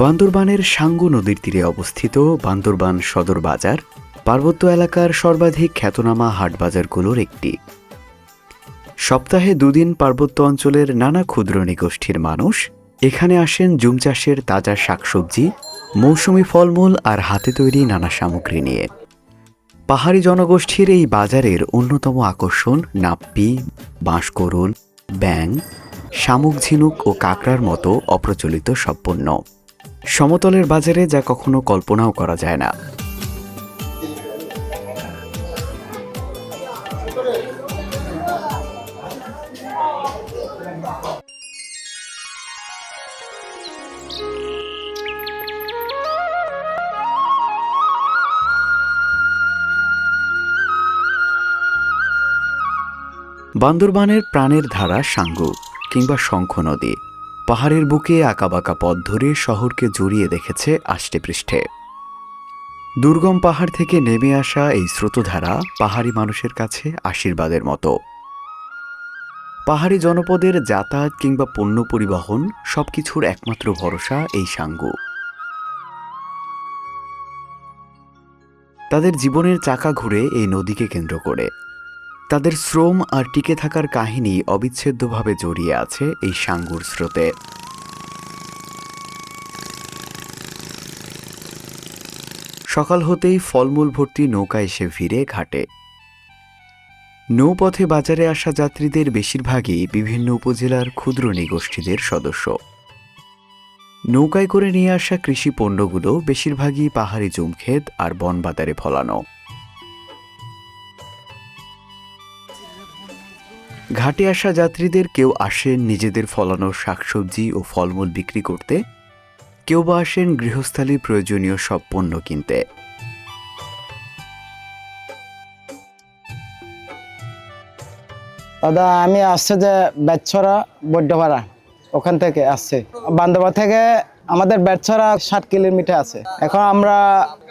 বান্দরবানের সাঙ্গু নদীর তীরে অবস্থিত বান্দরবান সদর বাজার পার্বত্য এলাকার সর্বাধিক খ্যাতনামা হাট বাজারগুলোর একটি। সপ্তাহে দুদিন পার্বত্য অঞ্চলের নানা ক্ষুদ্র নিগোষ্ঠীর মানুষ এখানে আসেন জুম চাষের তাজা শাকসবজি, মৌসুমি ফলমূল আর হাতে তৈরি নানা সামগ্রী নিয়ে। পাহাড়ি জনগোষ্ঠীর এই বাজারের অন্যতম আকর্ষণ নাপ্পি, বাঁশকরুল ব্যাং শামুক, ঝিনুক ও কাঁকড়ার মতো অপ্রচলিত সব পণ্য সমতলের বাজারে যা কখনো কল্পনাও করা যায় না। বান্দরবানের প্রাণের ধারা সাঙ্গু কিংবা শঙ্খ নদী। পাহাড়ের বুকে আঁকাবাঁকা পথ ধরে শহরকে জড়িয়ে দেখেছে আষ্টেপৃষ্ঠে দুর্গম পাহাড় থেকে নেমে আসা এই স্রোতধারা পাহাড়ি মানুষের কাছে আশীর্বাদের মতো। পাহাড়ি জনপদের যাতায়াত কিংবা পণ্য পরিবহন সবকিছুর একমাত্র ভরসা এই সাঙ্গু। তাদের জীবনের চাকা ঘুরে এই নদীকে কেন্দ্র করে। তাদের শ্রম আর টিকে থাকার কাহিনী অবিচ্ছেদ্যভাবে জড়িয়ে আছে এই সাঙ্গুর স্রোতে। সকাল হতেই ফলমূল ভর্তি নৌকা এসে ভিড়ে ঘাটে। নৌপথে বাজারে আসা যাত্রীদের বেশিরভাগই বিভিন্ন উপজেলার ক্ষুদ্র নিগোষ্ঠীদের সদস্য। নৌকায় করে নিয়ে আসা কৃষি পণ্যগুলো বেশিরভাগই পাহাড়ি জুমক্ষেত আর বনবাদারে ফলানো। ঘাটে আসা যাত্রীদের কেউ আসেন নিজেদের ফলানো শাকসবজি ও ফলমূল বিক্রি করতে, কেউ বা আসেন গৃহস্থালীর প্রয়োজনীয় সব পণ্য কিনতে। দাদা, আমি আসছে যে বেতছড়া, বৈদ্যপাড়া, ওখান থেকে আসছে। বান্দরবা থেকে আমাদের বেতছড়া ষাট কিলোমিটার আছে। এখন আমরা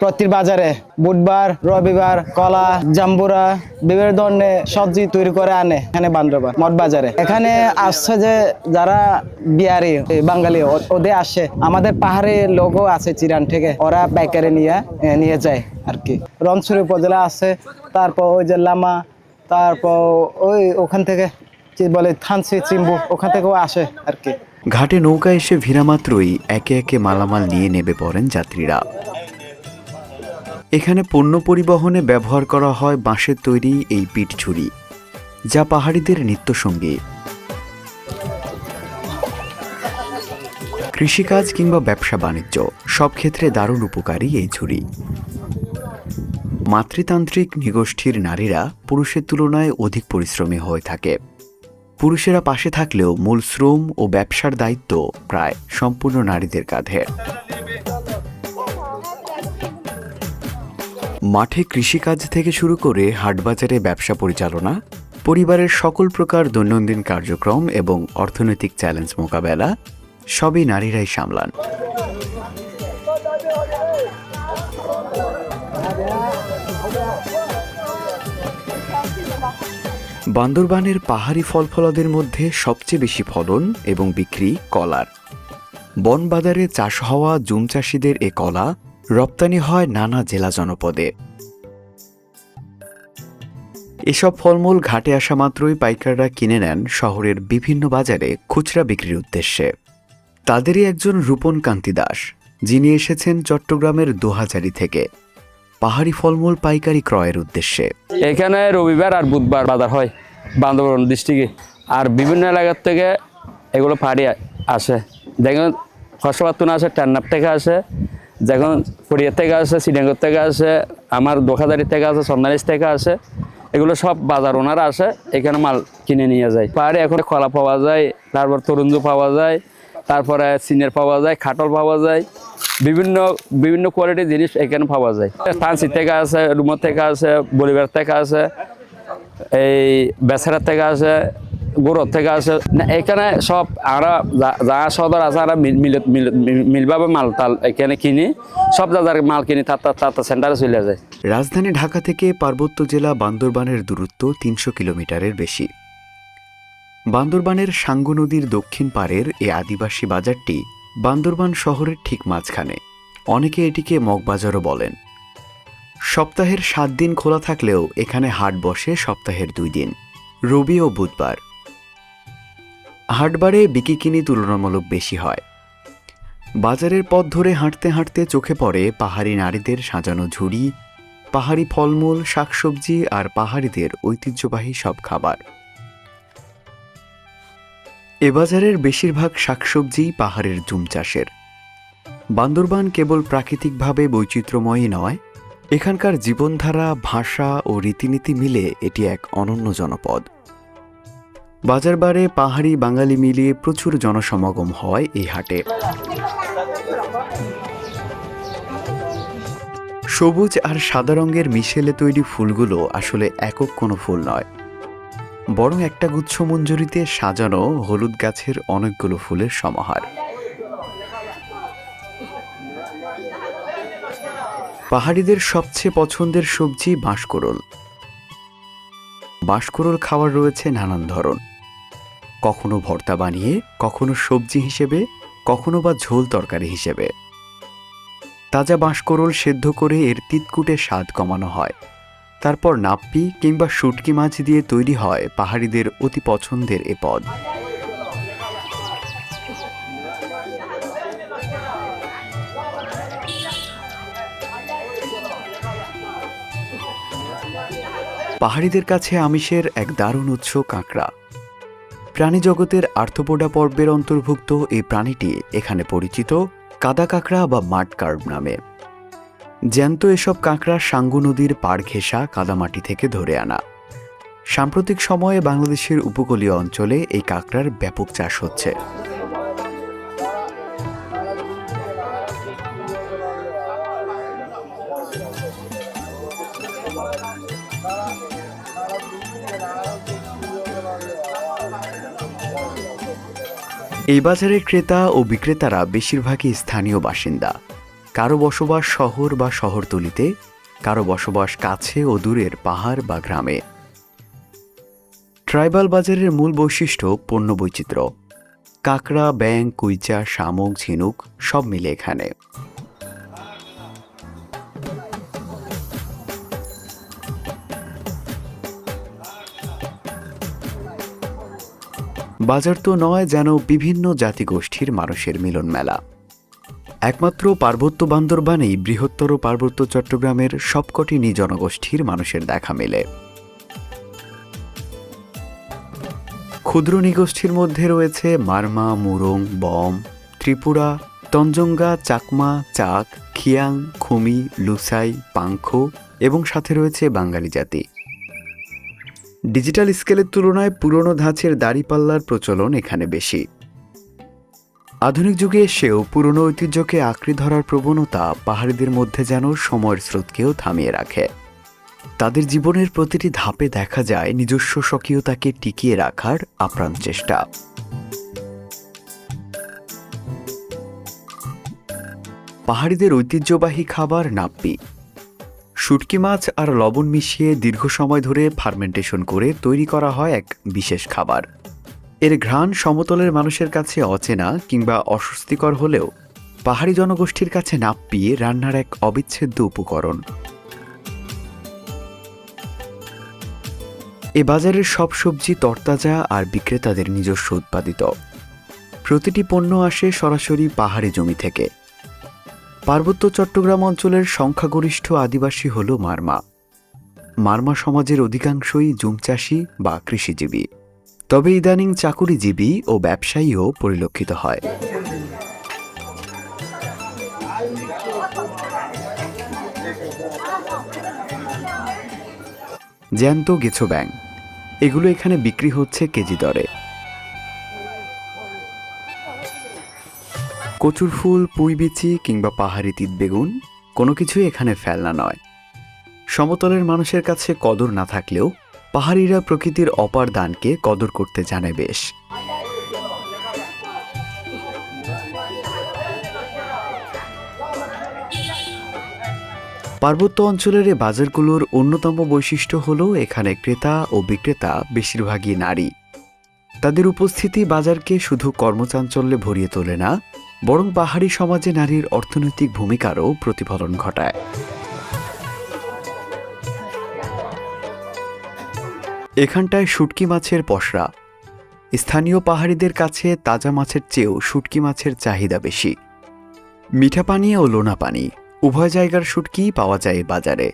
প্রতি বাজারে বুধবার, রবিবার, কলা, জাম্বুরা, বিভিন্ন ধরনের সবজি তৈরি করে আনে এখানে বান্দরবা মঠ বাজারে। এখানে আসছে যে যারা বিহারি, বাঙালি ওদের আসে। আমাদের পাহাড়ে লোকও আছে চিরান থেকে। ওরা পাইকারি নিয়ে নিয়ে যায় আর কি। রনসুরি উপজেলা আছে, তারপর ওই যে লামা, তারপর ওই ওখান থেকে বলে থানসি চিম্বু, ওখান থেকেও আসে আর কি। ঘাটে নৌকা এসে ভিড়া মাত্রই একে একে মালামাল নিয়ে নেবে পড়েন যাত্রীরা। এখানে পণ্য পরিবহনে ব্যবহার করা হয় বাঁশের তৈরি এই পিঠ ছুরি, যা পাহাড়িদের নিত্যসঙ্গী কৃষিকাজ কিংবা ব্যবসা বাণিজ্য, সব ক্ষেত্রে দারুণ উপকারী এই ছুরি। মাতৃতান্ত্রিক নিগোষ্ঠীর নারীরা পুরুষের তুলনায় অধিক পরিশ্রমী হয়ে থাকে। পুরুষেরা পাশে থাকলেও মূল শ্রম ও ব্যবসার দায়িত্ব প্রায় সম্পূর্ণ নারীদের কাঁধে। মাঠে কৃষিকাজ থেকে শুরু করে হাটবাজারে ব্যবসা পরিচালনা, পরিবারের সকল প্রকার দৈনন্দিন কার্যক্রম এবং অর্থনৈতিক চ্যালেঞ্জ মোকাবেলা, সবই নারীরাই সামলান। বান্দরবানের পাহাড়ি ফলফলাদের মধ্যে সবচেয়ে বেশি ফলন এবং বিক্রি কলার। বনবাজারে চাষ হওয়া জুম চাষিদের এ কলা রপ্তানি হয় নানা জেলা জনপদে। এসব ফলমূল ঘাটে আসা মাত্রই পাইকাররা কিনে নেন শহরের বিভিন্ন বাজারে খুচরা বিক্রির উদ্দেশ্যে। তাদেরই একজন রূপন কান্তি দাস, যিনি এসেছেন চট্টগ্রামের দোহাজারি থেকে। পাহাড়ি ফলমূল পাইকারি ক্রয়ের উদ্দেশ্যে। এখানে রবিবার আর বুধবার বাজার হয় বান্দরবান ডিস্ট্রিক্টে। আর বিভিন্ন এলাকার থেকে এগুলো পাহাড়ি আসে। দেখুন খসবাতুন আসে, টান্নাপ থেকে আসে যখন পড়িয়া থেকে আসে শ্রীডাঙ্গর থেকে আসে, আমার দোকাদারি থেকে আসে সন্ন্যালিশ থেকে আসে। এগুলো সব বাজার ওনারা আসে, এখানে মাল কিনে নিয়ে যায়। পাহাড়ে এখন কলা পাওয়া যায়, তারপর তরুঞ্জু পাওয়া যায় তারপরে সিনের পাওয়া যায়, খাটল পাওয়া যায়, বিভিন্ন বিভিন্ন কোয়ালিটির জিনিস এখানে পাওয়া যায়। ফান্সি থেকে আছে রুমর থেকে আছে বলিবার থেকে আছে, এই বেচারার থেকে আছে গোড়র থেকে আছে। এখানে সব আমরা যা- সদর আছে, আমরা মিল, মিল- মিল- মিল- মিলভাবে মাল টাল এখানে কিনি। সব যাদের মাল কিনি, তার তার সেন্টারে চলে যায়। রাজধানী ঢাকা থেকে পার্বত্য জেলা বান্দরবানের দূরত্ব তিনশো কিলোমিটারের বেশি। বান্দরবানের সাঙ্গু নদীর দক্ষিণ পাড়ের এ আদিবাসী বাজারটি বান্দরবান শহরের ঠিক মাঝখানে। অনেকে এটিকে মগবাজারও বলেন। সপ্তাহের সাত দিন খোলা থাকলেও এখানে হাট বসে সপ্তাহের দুই দিন, রবি ও বুধবার। হাটবারে বিকিকিনি তুলনামূলক বেশি হয়। বাজারের পথ ধরে হাঁটতে হাঁটতে চোখে পড়ে পাহাড়ি নারীদের সাজানো ঝুড়ি, পাহাড়ি ফলমূল, শাকসবজি আর পাহাড়িদের ঐতিহ্যবাহী সব খাবার। এ বাজারের বেশিরভাগ শাকসবজি পাহাড়ের জুম চাষের। বান্দরবান কেবল প্রাকৃতিকভাবে বৈচিত্র্যময়ই নয়, এখানকার জীবনধারা, ভাষা ও রীতিনীতি মিলে এটি এক অনন্য জনপদ। বাজারবারে পাহাড়ি বাঙালি মিলিয়ে প্রচুর জনসমাগম হয় এই হাটে। সবুজ আর সাদা রঙের মিশেলে তৈরি ফুলগুলো আসলে একক কোনো ফুল নয়। বরং একটা গুচ্ছ মঞ্জুরিতে সাজানো হলুদ গাছের অনেকগুলো ফুলের সমাহার। পাহাড়িদের সবচেয়ে পছন্দের সবজি বাঁশকোরল বাঁশকোরল খাওয়ার রয়েছে নানান ধরন। কখনো ভর্তা বানিয়ে, কখনো সবজি হিসেবে, কখনো বা ঝোল তরকারি হিসেবে। তাজা বাঁশকোরল সেদ্ধ করে এর তিতকুটে স্বাদ কমানো হয়। তারপর নাপ্পি কিংবা শুটকি মাছ দিয়ে তৈরি হয় পাহাড়িদের অতি পছন্দের এ পদ। পাহাড়িদের কাছে আমিষের এক দারুণ উৎস কাঁকড়া। প্রাণী জগতের আর্থপোডা পর্বের অন্তর্ভুক্ত এই প্রাণীটি এখানে পরিচিত কাদা কাঁকড়া বা মাড কার্ভ নামে। জ্যান্ত এসব কাঁকড়া সাঙ্গু নদীর পাড় ঘেঁষা কাদামাটি থেকে ধরে আনা। সাম্প্রতিক সময়ে বাংলাদেশের উপকূলীয় অঞ্চলে এই কাঁকড়ার ব্যাপক চাষ হচ্ছে। এই বাজারে ক্রেতা ও বিক্রেতারা বেশিরভাগই স্থানীয় বাসিন্দা। কারও বসবাস শহর বা শহরতলিতে, কারও বসবাস কাছে ও দূরের পাহাড় বা গ্রামে। ট্রাইবাল বাজারের মূল বৈশিষ্ট্য পণ্য বৈচিত্র্য। কাঁকড়া ব্যাং কুইচা, শামুক, ঝিনুক, সব মিলে এখানে। বাজার তো নয় যেন বিভিন্ন জাতিগোষ্ঠীর মানুষের মিলন মেলা একমাত্র পার্বত্য বান্দরবানেই বৃহত্তর পার্বত্য চট্টগ্রামের সবকটি নিজ জনগোষ্ঠীর মানুষের দেখা মেলে। ক্ষুদ্র নিগোষ্ঠীর মধ্যে রয়েছে মারমা, মুরং, বম, ত্রিপুরা, তঞ্জঙ্গা, চাকমা, চাক, খিয়াং, খুমি, লুসাই, পাংখো এবং সাথে রয়েছে বাঙালি জাতি। ডিজিটাল স্কেলের তুলনায় পুরনো ধাঁচের দাড়িপাল্লার প্রচলন এখানে বেশি। আধুনিক যুগে এসেও পুরনো ঐতিহ্যকে আঁকড়ে ধরার প্রবণতা পাহাড়িদের মধ্যে যেন সময়ের স্রোতকেও থামিয়ে রাখে। তাদের জীবনের প্রতিটি ধাপে দেখা যায় নিজস্ব স্বকীয়তাকে টিকিয়ে রাখার আপ্রাণ চেষ্টা। পাহাড়িদের ঐতিহ্যবাহী খাবার নাপ্পি। শুটকি মাছ আর লবণ মিশিয়ে দীর্ঘ সময় ধরে ফার্মেন্টেশন করে তৈরি করা হয় এক বিশেষ খাবার। এর ঘ্রাণ সমতলের মানুষের কাছে অচেনা কিংবা অস্বস্তিকর হলেও পাহাড়ি জনগোষ্ঠীর কাছে নাপ্পি রান্নার এক অবিচ্ছেদ্য উপকরণ। এ বাজারের সব সবজি তরতাজা আর বিক্রেতাদের নিজস্ব উৎপাদিত। প্রতিটি পণ্য আসে সরাসরি পাহাড়ি জমি থেকে। পার্বত্য চট্টগ্রাম অঞ্চলের সংখ্যাগরিষ্ঠ আদিবাসী হল মারমা। মারমা সমাজের অধিকাংশই জুমচাষী বা কৃষিজীবী। তবে ইদানিং চাকুরিজীবী ও ব্যবসায়ীও পরিলক্ষিত হয়। জ্যান্ত গেছো ব্যাং, এগুলো এখানে বিক্রি হচ্ছে কেজি দরে। কচুর ফুল, পুঁই বিচি কিংবা পাহাড়ি তিত বেগুন, কোনো কিছুই এখানে ফেলনা নয়। সমতলের মানুষের কাছে কদর না থাকলেও পাহাড়িরা প্রকৃতির অপার দানকে কদর করতে জানে বেশ। পার্বত্য অঞ্চলের এই বাজারগুলোর অন্যতম বৈশিষ্ট্য হল এখানে ক্রেতা ও বিক্রেতা বেশিরভাগই নারী। তাদের উপস্থিতি বাজারকে শুধু কর্মচাঞ্চল্যে ভরিয়ে তোলে না, বরং পাহাড়ি সমাজে নারীর অর্থনৈতিক ভূমিকারও প্রতিফলন ঘটায়। এখানটায় শুটকি মাছের পসরা। স্থানীয় পাহাড়িদের কাছে তাজা মাছের চেয়েও শুটকি মাছের চাহিদা বেশি। মিঠা পানি ও লোনা পানি, উভয় জায়গার শুটকিই পাওয়া যায় বাজারে।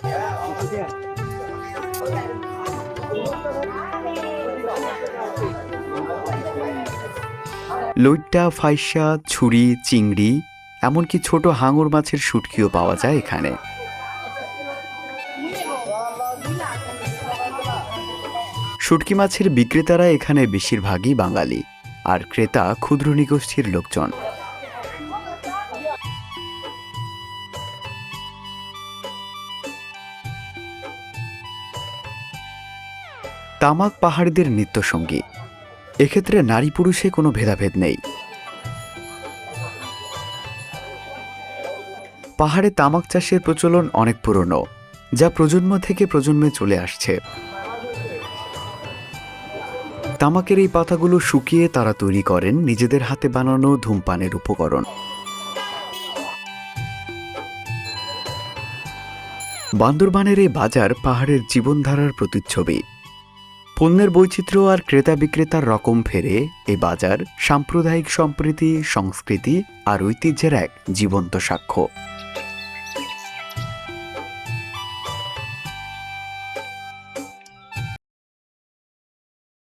লইট্টা, ফাইসা, ছুরি, চিংড়ি, এমনকি ছোট হাঙর মাছের শুটকিও পাওয়া যায় এখানে। শুটকি মাছের বিক্রেতারা এখানে বেশিরভাগই বাঙালি, আর ক্রেতা ক্ষুদ্র নিগোষ্ঠীর লোকজন। তামাক পাহাড়িদের নিত্যসঙ্গী। এক্ষেত্রে নারী পুরুষে কোনো ভেদাভেদ নেই। পাহাড়ে তামাক চাষের প্রচলন অনেক পুরনো, যা প্রজন্ম থেকে প্রজন্মে চলে আসছে। তামাকের এই পাতাগুলো শুকিয়ে তারা তৈরি করেন নিজেদের হাতে বানানো ধূমপানের উপকরণ। বান্দরবানের এই বাজার পাহাড়ের জীবনধারার প্রতিচ্ছবি। পণ্যের বৈচিত্র্য আর ক্রেতা বিক্রেতার রকম ফেরে এ বাজার সাম্প্রদায়িক সম্প্রীতি, সংস্কৃতি আর ঐতিহ্যের এক জীবন্ত সাক্ষ্য।